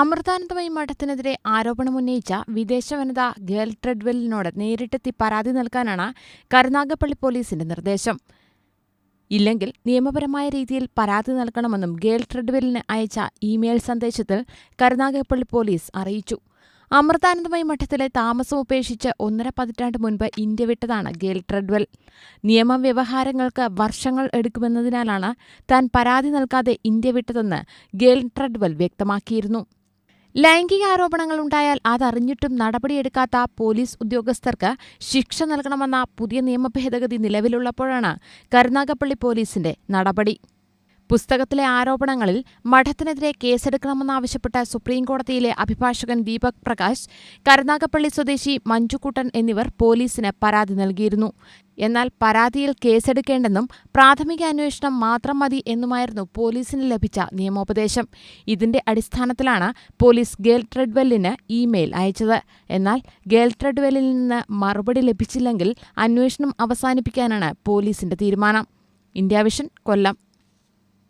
അമൃതാനന്ദമയി മഠത്തിനെതിരെ ആരോപണമുന്നയിച്ച വിദേശ വനിത ഗേൾ ട്രെഡ്വെല്ലിനോട് നേരിട്ടെത്തി പരാതി നൽകാനാണ് കരുനാഗപ്പള്ളി പോലീസിന്റെ നിർദ്ദേശം. ഇല്ലെങ്കിൽ നിയമപരമായ രീതിയിൽ പരാതി നൽകണമെന്നും ഗേൾ ട്രെഡ്വെല്ലിന് അയച്ച ഇമെയിൽ സന്ദേശത്തിൽ കരുനാഗപ്പള്ളി പോലീസ് അറിയിച്ചു. അമൃതാനന്ദമയി മഠത്തിലെ താമസം ഉപേക്ഷിച്ച് ഒന്നര പതിറ്റാണ്ട് മുൻപ് ഇന്ത്യ വിട്ടതാണ് ഗേൽ ട്രെഡ്വെൽ. നിയമവ്യവഹാരങ്ങൾക്ക് വർഷങ്ങൾ എടുക്കുമെന്നതിനാലാണ് താൻ പരാതി നൽകാതെ ഇന്ത്യ വിട്ടതെന്ന് ഗേൽ ട്രെഡ്വെൽ വ്യക്തമാക്കിയിരുന്നു. ലൈംഗിക ആരോപണങ്ങൾ ഉണ്ടായാൽ അതറിഞ്ഞിട്ടും നടപടിയെടുക്കാത്ത പോലീസ് ഉദ്യോഗസ്ഥർക്ക് ശിക്ഷ നൽകണമെന്ന പുതിയ നിയമ ഭേദഗതി നിലവിലുള്ളപ്പോഴാണ് കരുനാഗപ്പള്ളി പോലീസിന്റെ നടപടി. പുസ്തകത്തിലെ ആരോപണങ്ങളിൽ മഠത്തിനെതിരെ കേസെടുക്കണമെന്നാവശ്യപ്പെട്ട സുപ്രീംകോടതിയിലെ അഭിഭാഷകൻ ദീപക് പ്രകാശ് കരുനാഗപ്പള്ളി സ്വദേശി മഞ്ജുക്കുട്ടൻ എന്നിവർ പോലീസിന് പരാതി നൽകിയിരുന്നു. എന്നാൽ പരാതിയിൽ കേസെടുക്കേണ്ടെന്നും പ്രാഥമിക അന്വേഷണം മാത്രം മതി എന്നുമായിരുന്നു പോലീസിന് ലഭിച്ച നിയമോപദേശം. ഇതിന്റെ അടിസ്ഥാനത്തിലാണ് പോലീസ് ഗേൽ ട്രെഡ്വെല്ലിന് ഇമെയിൽ അയച്ചത്. എന്നാൽ ഗേൽ ട്രെഡ്വെല്ലിൽ നിന്ന് മറുപടി ലഭിച്ചില്ലെങ്കിൽ അന്വേഷണം അവസാനിപ്പിക്കാനാണ് പോലീസിന്റെ തീരുമാനം. India Vision Kollam.